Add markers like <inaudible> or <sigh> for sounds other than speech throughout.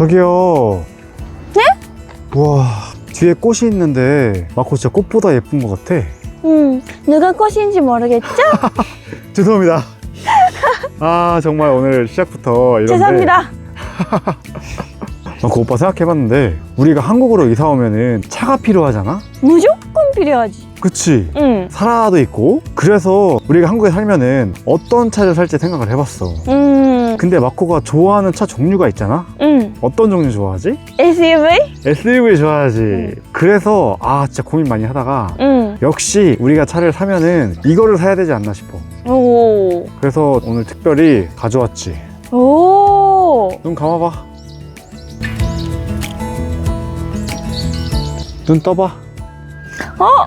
저기요. 네? 와, 뒤에 꽃이 있는데 마코 진짜 꽃보다 예쁜 것 같아. 음, 누가 꽃인지 모르겠죠? <laughs> 죄송합니다. <laughs> 아 정말 오늘 시작부터 이런데 죄송합니다. <laughs> 마코 오빠 생각해봤는데 우리가 한국으로 이사 오면은 차가 필요하잖아. 무조건 필요하지. 그치? 응. 사라도 있고 그래서 우리가 한국에 살면은 어떤 차를 살지 생각을 해봤어. 음, 근데 마코가 좋아하는 차 종류가 있잖아. 음. 어떤 종류 좋아하지? SUV? SUV 좋아하지. 음. 그래서 아 진짜 고민 많이 하다가 응. 역시 우리가 차를 사면은 이거를 사야 되지 않나 싶어. 오. 그래서 오늘 특별히 가져왔지. 오. 눈 감아봐. 눈 떠봐. 어?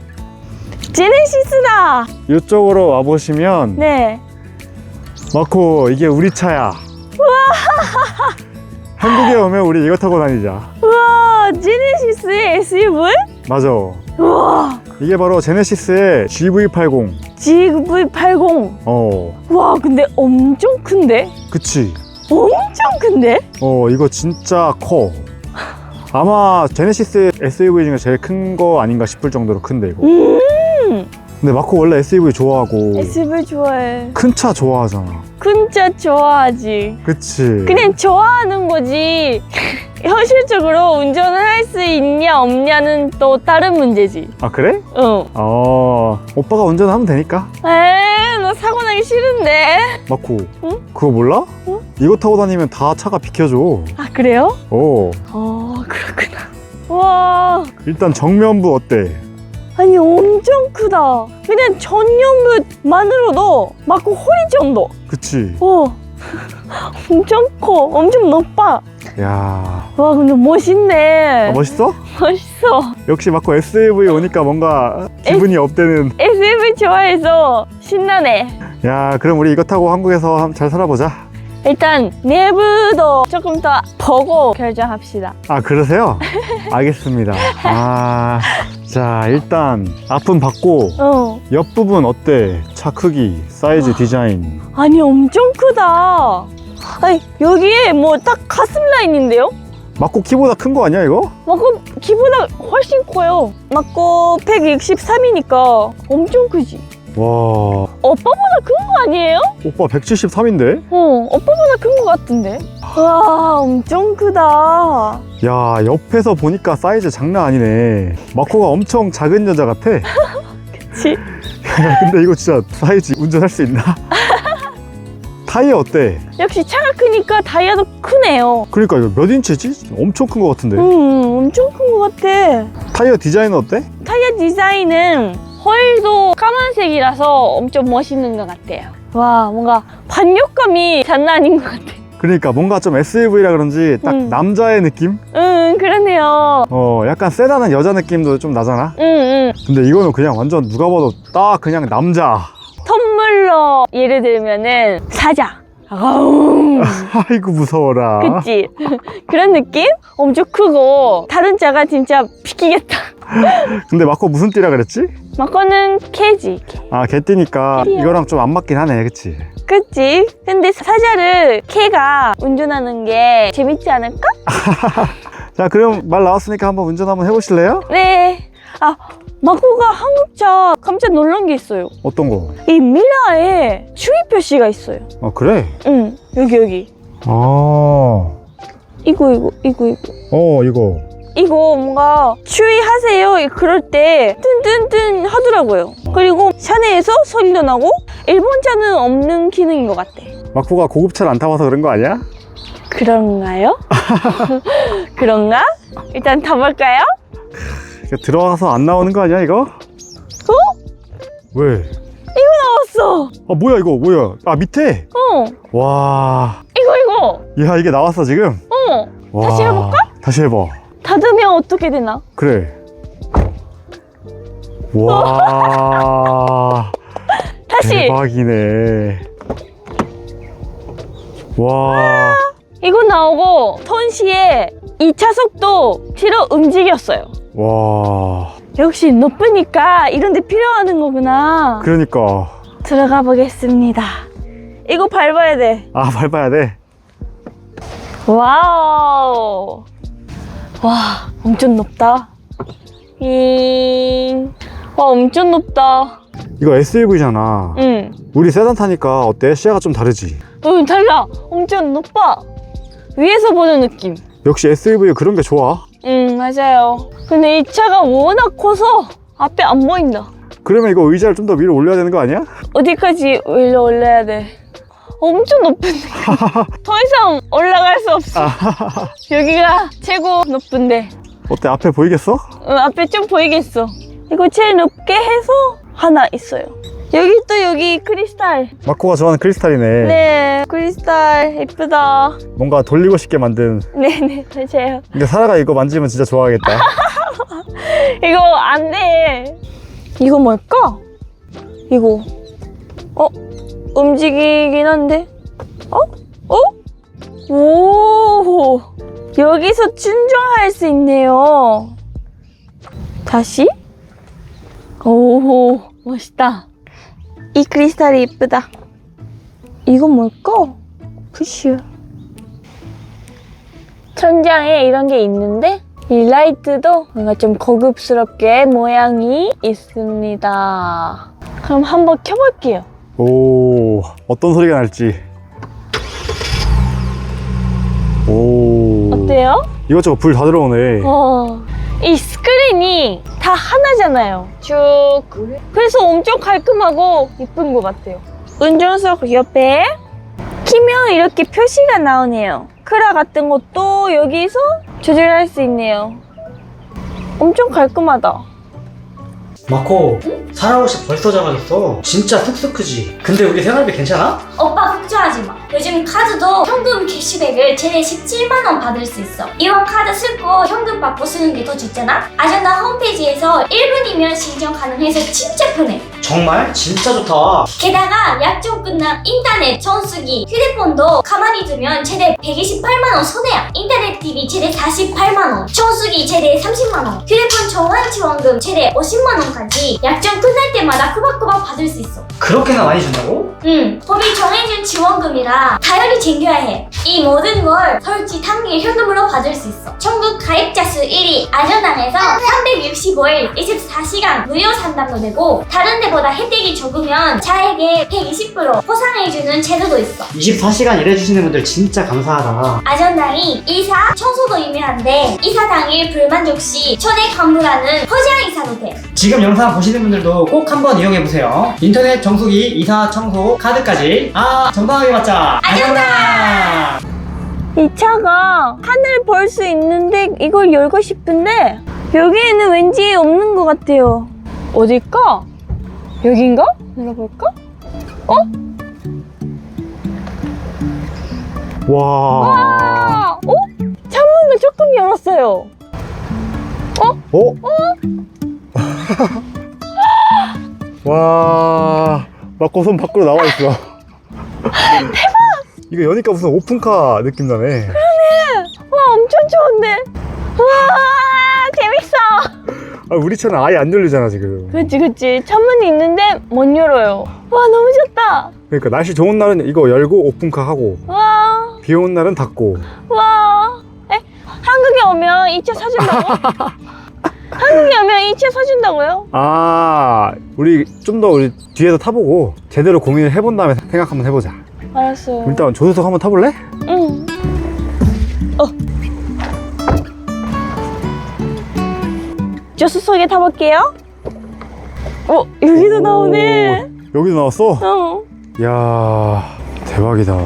제네시스다. 이쪽으로 와 보시면 네. 마코 이게 우리 차야. <laughs> 한국에 오면 우리 이거 타고 다니자. 우와, 제네시스의 SUV? 맞아. 우와. 이게 바로 제네시스의 GV80. GV80. 어, 와, 근데 엄청 큰데? 그치. 엄청 큰데? 어, 이거 진짜 커. 아마 제네시스 SUV 중에 제일 큰 거 아닌가 싶을 정도로 큰데 이거. 음. 근데 마코 원래 SUV 좋아하고 SUV 좋아해. 큰 차 좋아하잖아. 큰 차 좋아하지. 그치. 그냥 좋아하는 거지. <laughs> 현실적으로 운전을 할 수 있냐 없냐는 또 다른 문제지. 아 그래? 응. 어, 오빠가 운전하면 되니까. 에이, 나 사고 나기 싫은데. 마코. 응? 그거 몰라? 응? 이거 타고 다니면 다 차가 비켜줘. 아, 그래요? 어. 어, 그렇구나. 와, 일단 정면부 어때? 아니 엄청 크다. 그냥 전용부만으로도 맞고 허리 정도. 그치. 어, <laughs> 엄청 커, 엄청 높아. 야. 와, 근데 멋있네. 아, 멋있어? 멋있어. 역시 마코 SUV 오니까 뭔가 기분이 업되는. SUV 좋아해서 신나네. 야, 그럼 우리 이거 타고 한국에서 한번 잘 살아보자. 일단 내부도 조금 더 보고 결정합시다. 아, 그러세요? <laughs> 알겠습니다. 아. 자, 일단 앞은 받고 어. 옆부분 어때? 차 크기, 사이즈, 디자인. 아니 엄청 크다. 아니 여기에 뭐 딱 가슴 라인인데요? 마코 키보다 큰 거 아니야, 이거? 맞고 키보다 훨씬 커요. 맞고 163이니까 엄청 크지. 와, 오빠보다 큰 거 아니에요? 오빠 173인데? 어, 오빠보다 큰 거 같은데. 와, 엄청 크다. 야, 옆에서 보니까 사이즈 장난 아니네. 마코가 엄청 작은 여자 같아. <laughs> 야, 그치? 근데 이거 진짜 사이즈 운전할 수 있나? <laughs> 타이어 어때? 역시 차가 크니까 다이아도 크네요. 그러니까 이거 몇 인치지? 엄청 큰 거 같은데. 음, 엄청 큰 거 같아. 타이어 디자인은 어때? 타이어 디자인은 홀도 까만색이라서 엄청 멋있는 것 같아요. 와, 뭔가 반격감이 장난 아닌 것 같아. 그러니까 뭔가 좀 SUV라 그런지 딱 음. 남자의 느낌? 응, 그러네요. 어, 약간 세다는 여자 느낌도 좀 나잖아? 응, 응. 근데 이거는 그냥 완전 누가 봐도 딱 그냥 남자. 선물로 예를 들면은 사자. 아우, 아이고 무서워라. 그치? <laughs> 그런 느낌? 엄청 크고 다른 차가 진짜 비키겠다. <laughs> 근데 마코 무슨 띠라 그랬지? 막거는 캐지. 캐. 아 개띠니까 캐리어. 이거랑 좀 안 맞긴 하네 그치? 그치? 근데 사자를 캐가 운전하는 게 재밌지 않을까? <laughs> 자 그럼 말 나왔으니까 한번 운전 한번 해보실래요? 네. 아, 마코가 한국차 깜짝 놀란 게 있어요. 어떤 거? 이 밀라에 추위 표시가 있어요. 아 그래? 응, 여기, 여기. 아, 이거, 이거, 이거, 이거. 어 이거 이거 뭔가 추위하세요 그럴 때 뜬뜬뜬 하더라고요 그리고 샤네에서 소리도 나고 일본 차는 없는 기능인 것 같아 마코가 고급차를 안 타봐서 그런 거 아니야? 그런가요? <laughs> 그런가? 일단 타볼까요? 이거 들어가서 안 나오는 거 아니야 이거? 어? 왜? 나왔어 아 뭐야 이거 뭐야? 아 밑에? 어 와, 이거 이거 야 이게 나왔어 지금? 어 와, 다시 해볼까? 다시 해봐. 닫으면 어떻게 되나? 그래. 와, <laughs> 다시 대박이네. 와, 이거 나오고 동시에 2차 속도 뒤로 움직였어요 와. 역시 높으니까 이런 데 필요하는 거구나 그러니까 들어가 보겠습니다. 이거 밟아야 돼. 아 밟아야 돼. 와우. 와, 엄청 높다. 잉. 와, 엄청 높다. 이거 SUV잖아. 응. 우리 세단 타니까 어때? 시야가 좀 다르지? 응, 달라. 엄청 높아. 위에서 보는 느낌. 역시 SUV 그런 게 좋아. 응, 맞아요. 근데 이 차가 워낙 커서 앞에 안 보인다. 그러면 이거 의자를 좀 더 위로 올려야 되는 거 아니야? 어디까지 올려 올려야 돼? 엄청 높은데. <laughs> 더 이상 올라갈 수 없어. 여기가 최고 높은데. 어때? 앞에 보이겠어? 응, 앞에 좀 보이겠어. 이거 제일 높게 해서 하나 있어요. 여기 또 여기 크리스탈. 마코가 좋아하는 크리스탈이네. 네, 크리스탈 예쁘다. 뭔가 돌리고 싶게 만든. 네네, 맞아요. 근데 사라가 이거 만지면 진짜 좋아하겠다. <laughs> 이거 안 돼. 이거 뭘까? 이거. 어? 움직이긴 한데. 어? 어? 오! 여기서 충전할 수 있네요. 다시? 오, 멋있다. 이 크리스탈이 이쁘다. 이건 뭘까? 푸쉬. 천장에 이런 게 있는데 이 라이트도 뭔가 좀 고급스럽게 모양이 있습니다. 그럼 한번 켜볼게요. 오, 어떤 소리가 날지. 오. 어때요? 이것저것 불 다 들어오네. 어, 이 스크린이 다 하나잖아요. 쭉. 그래서 엄청 깔끔하고 이쁜 것 같아요. 운전석 옆에 키면 이렇게 표시가 나오네요. 크라 같은 것도 여기서 조절할 수 있네요. 엄청 깔끔하다. 마코 옷이 벌써 작아졌어 진짜 쑥쑥 크지 근데 우리 생활비 괜찮아? 오빠 걱정하지 마. 요즘 카드도 현금 캐시백을 최대 17만 원 받을 수 있어. 이번 카드 쓸고 현금 받고 쓰는 게 더 좋잖아? 아젠다 홈페이지에서 1분이면 신청 가능해서 진짜 편해. 정말? 진짜 좋다 게다가 약정 끝난 인터넷, 전수기, 휴대폰도 가만히 두면 최대 128만원 손해야. 인터넷 TV 최대 48만원, 전수기 최대 30만원, 휴대폰 정환 지원금 최대 50만원까지 약정 끝날 때마다 꼬박꼬박 받을 수 있어. 그렇게나 많이 준다고? 응, 법이 정해준 지원금이라 다혈이 챙겨야 해. 이 모든 걸 설치 당일 현금으로 받을 수 있어. 전국 가입자 수 1위 아전당에서 365일 24시간 무료 상담도 되고 다른 데 보다 혜택이 적으면 자에게 120% 포상해주는 제도도 있어. 24시간 일해주시는 분들 진짜 감사하다 아전당이 이사, 청소도 유명한데 이사 당일 불만족 시 전액 환불하는 허장 이사도 돼. 지금 영상 보시는 분들도 꼭 한번 이용해보세요 인터넷 정수기, 이사, 청소, 카드까지 아 정당하게 받자 아정당 이 차가 하늘 볼 수 있는데 이걸 열고 싶은데 여기에는 왠지 없는 것 같아요. 어딜까? 여긴가? 열어볼까? 와. 아, 어? 창문을 조금 열었어요. 어? <laughs> 와. 마코 손 밖으로 나와 있어. <laughs> 대박! 이거 여니까 무슨 오픈카 느낌 나네. 와, 엄청 좋은데? 와. 아, 우리 차는 아예 안 열리잖아, 지금. 그치, 그치. 창문이 있는데 못 열어요. 와, 너무 좋다. 그러니까 날씨 좋은 날은 이거 열고 오픈카 하고 와, 비 오는 날은 닫고 와. 에? 한국에 오면 이 차 사준다고? <laughs> 한국에 오면 이 차 사준다고요? 아 우리 좀 더 우리 뒤에서 타보고 제대로 고민을 해본 다음에 생각 한번 해보자 알았어요. 일단 조수석 한번 타볼래? 응. 어. 조수석에 타볼게요. 어, 여기도 나오네. 여기도 나왔어? 어. 이야 대박이다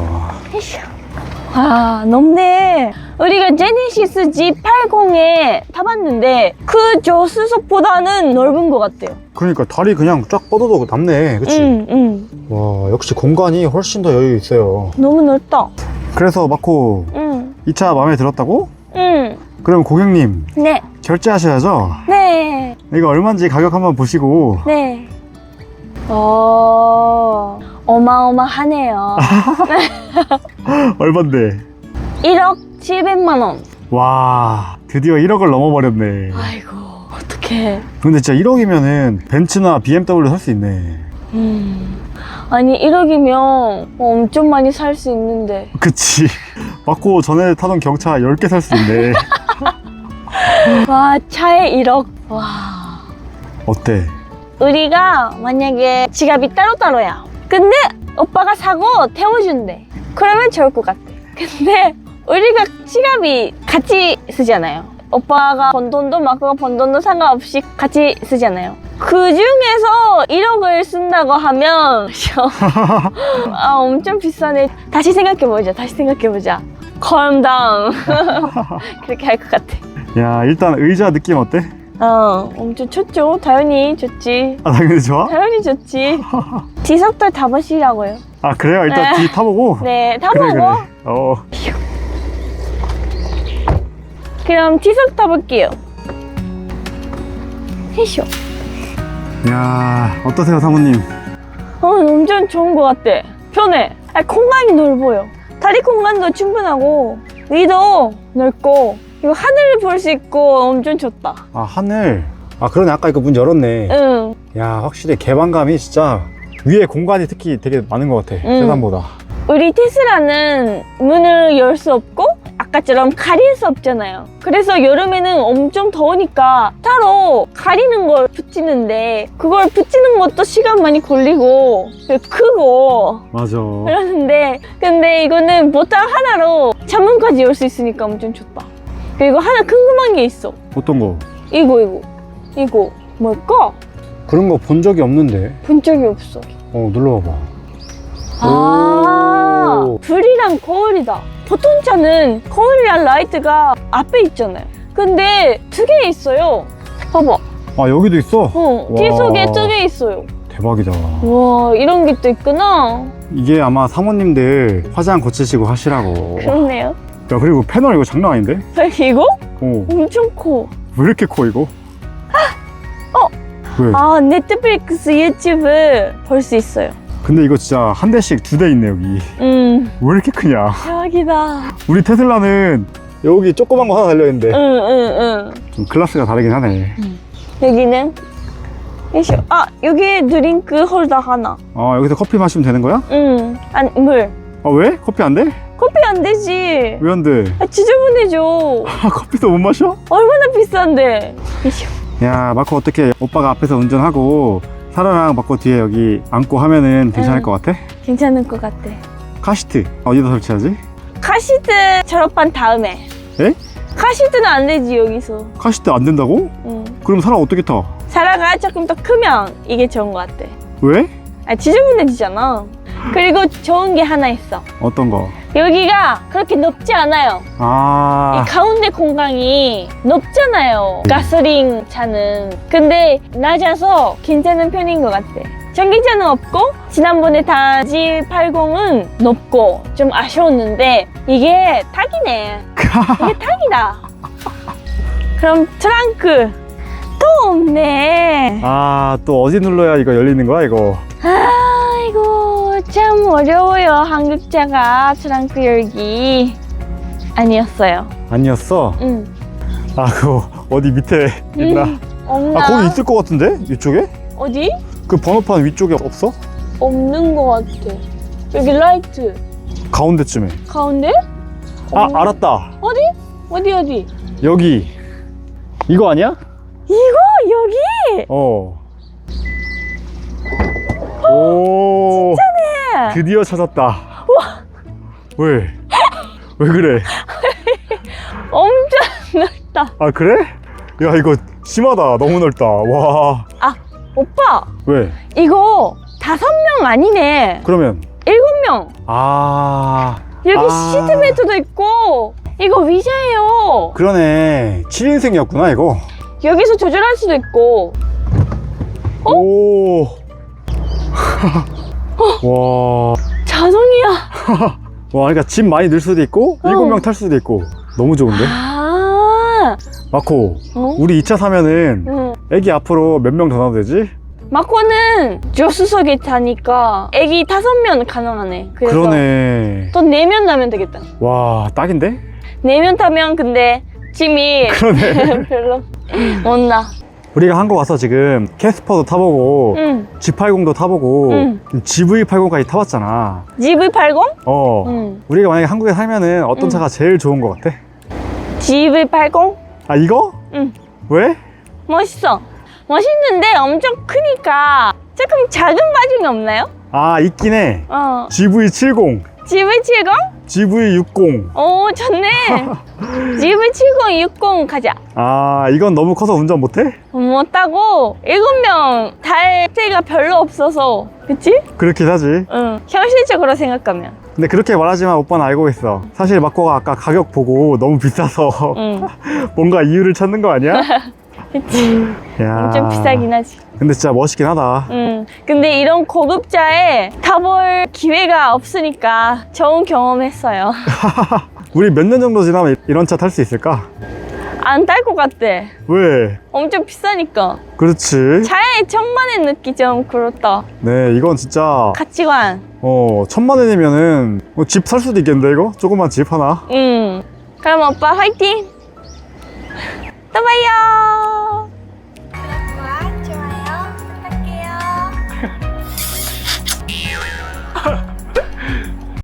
아, 높네. 우리가 제네시스 G80에 타봤는데 그 조수석보다는 넓은 것 같아요. 그러니까 다리 그냥 쫙 뻗어도 남네 그치? 응, 응. 와 역시 공간이 훨씬 더 여유 있어요 너무 넓다. 그래서 마코 응, 이 차 마음에 들었다고? 응. 그럼 고객님 네, 결제하셔야죠 네, 이거 얼마인지 가격 한번 보시고 네. 어, 어마어마하네요. <laughs> 얼만데 1억 700만 원. 와 드디어 1억을 넘어버렸네 아이고, 어떡해. 근데 진짜 1억이면은 벤츠나 BMW 살 수 있네 음. 아니, 1억이면 엄청 많이 살 수 있는데. 그치 <laughs> 맞고 전에 타던 경차 10개 살 수 있네 <laughs> <laughs> 와, 차에 1억. 와. 어때? 우리가 만약에 지갑이 따로따로야. 근데 오빠가 사고 태워준대. 그러면 좋을 것 같아. 근데 우리가 지갑이 같이 쓰잖아요. 오빠가 번 돈도 마크가 번 돈도 상관없이 같이 쓰잖아요. 그 중에서 1억을 쓴다고 하면 <laughs> 아 엄청 비싸네. 다시 생각해보자. 다시 생각해보자. calm down. <laughs> 그렇게 할 것 같아. 야 일단 의자 느낌 어때? 어, 엄청 좋죠. 당연히 좋지. 아 당연히 좋아? 당연히 좋지. <laughs> 뒤석도 타보시라고요. 아 그래요? 일단 네. 뒤 타보고 네, 그래 타보고. 그래 어 그럼 뒤석 타볼게요. 해쇼. 야 어떠세요 사모님? 어, 엄청 좋은 것 같아. 편해. 아, 공간이 넓어요. 다리 공간도 충분하고, 위도 넓고, 그리고 하늘을 볼수 있고 엄청 좋다. 아 하늘 아 그러네 아까 이거 문 열었네 응. 야 확실히 개방감이 진짜 위에 공간이 특히 되게 많은 것 같아 음. 세단보다 우리 테슬라는 문을 열 수 없고 아까처럼 가릴 수 없잖아요. 그래서 여름에는 엄청 더우니까 따로 가리는 걸 붙이는데 그걸 붙이는 것도 시간 많이 걸리고 크고 맞아 그러는데 근데 이거는 보통 하나로 창문까지 열 수 있으니까 엄청 좋다. 그리고 하나 궁금한 게 있어. 어떤 거? 이거 이거 이거 뭘까? 그런 거 본 적이 없는데 본 적이 없어. 어 눌러 봐봐 아, 오. 불이랑 거울이다. 보통 차는 거울이랑 라이트가 앞에 있잖아요. 근데 두 개 있어요. 봐봐. 아 여기도 있어? 어, 와. 뒤속에 두 개 있어요. 대박이다 와, 이런 게 또 있구나. 이게 아마 사모님들 화장 고치시고 하시라고 그렇네요. 야 그리고 패널 이거 장난 아닌데? 이거 어, 엄청 커. 왜 이렇게 커 이거? 어. 왜? 아, 넷플릭스 유튜브 볼 수 있어요. 근데 이거 진짜 한 대씩 두 대 있네 여기 음, 왜 이렇게 크냐 대박이다. 우리 테슬라는 여기 조그만 거 하나 달려있는데 응, 응, 응. 좀 클래스가 다르긴 하네 여기는. 아, 여기 드링크 홀더 하나. 아 여기서 커피 마시면 되는 거야? 응, 아니 물. 아 왜? 커피 안 돼? 커피 안 되지. 왜 안 돼? 아, 지저분해져. 아 커피도 못 마셔? 얼마나 비싼데. 야 마코 어떻게 오빠가 앞에서 운전하고 사라랑 마코 뒤에 여기 앉고 하면은 괜찮을 응. 것 같아? 괜찮을 것 같아. 카시트 어디다 설치하지? 카시트 졸업한 다음에. 에? 카시트는 안 되지 여기서. 카시트 안 된다고? 응. 그럼 사라 어떻게 타? 사라가 조금 더 크면 이게 좋은 것 같아. 왜? 아, 지저분해지잖아. 그리고 좋은 게 하나 있어. 어떤 거? 여기가 그렇게 높지 않아요. 아 이 가운데 공간이 높잖아요. 가솔린 차는. 근데 낮아서 괜찮은 편인 것 같아. 전기차는 없고 지난번에 다 G80은 높고 좀 아쉬웠는데 이게 딱이네. <laughs> 이게 딱이다. 그럼 트렁크 또 없네. 아, 또 어디 눌러야 이거 열리는 거야, 이거? 아이고 참 어려워요 한국차가 트렁크 열기 아니었어요. 아니었어? 응. 아, 그거 어디 밑에 있나? 음, 없나? 아, 거기 있을 것 같은데? 위쪽에? 어디? 그 번호판 위쪽에 없어? 없는 것 같아. 여기 라이트 가운데쯤에. 가운데? 아, 없네. 알았다. 어디? 어디 어디? 여기. 이거 아니야? 이거 여기. 어. 오. 네. 드디어 찾았다. 왜? 왜 그래? <laughs> 엄청 넓다. 아, 그래? 야, 이거 심하다. 너무 넓다. 와. 아 오빠 왜? 이거 다섯 명 아니네. 그러면. 일곱 명. 아. 여기 아. 시트벨트도 있고 이거 위자예요. 그러네. 7인승이었구나, 이거. 여기서 조절할 수도 있고. 어? 오. <laughs> 와. 자동이야. <laughs> 와, 그러니까 짐 많이 넣을 수도 있고, 어. 일곱 명탈 수도 있고. 너무 좋은데? 아. 마코, 어? 우리 2차 사면은 응. 애기 앞으로 몇 명더 놔도 되지? 마코는 조수석에 타니까 애기 다섯 명 가능하네. 그래서 그러네. 또 네 명 나면 되겠다. 와, 딱인데? 네 명 타면 근데 짐이 그러네. <laughs> 별로 <laughs> 못 나. 우리가 한국 와서 지금 캐스퍼도 타보고, 응. G80도 타보고, 응. GV80까지 타봤잖아. GV80? 어. 응. 우리가 만약에 한국에 살면은 어떤 응. 차가 제일 좋은 것 같아? GV80? 아, 이거? 응. 왜? 멋있어. 멋있는데 엄청 크니까 조금 작은 바중이 없나요? 아 있긴 해 어. GV70 GV70? GV60 오, 좋네. <laughs> GV70, 60 가자. 아 이건 너무 커서 운전 못해? 못하고 일곱 명달 데가 별로 없어서 그치? 그렇긴 하지 응 현실적으로 생각하면 근데 그렇게 말하지만 오빠는 알고 있어 사실 마코가 아까 가격 보고 너무 비싸서 응 <laughs> 뭔가 이유를 찾는 거 아니야? <laughs> 그치? 야. 엄청 비싸긴 하지. 근데 진짜 멋있긴 하다. 응. 근데 이런 고급차에 타볼 기회가 없으니까 좋은 경험했어요. <laughs> 우리 몇 년 정도 지나면 이런 차 탈 수 있을까? 안 탈 것 같아. 왜? 엄청 비싸니까. 그렇지. 차에 천만엔 넣기 좀 그렇다. 네 이건 진짜 가치관. 어 천만 원이면은 뭐집살 수도 있겠는데 이거? 조그만 집 하나? 응. 그럼 오빠 화이팅! 또 봐요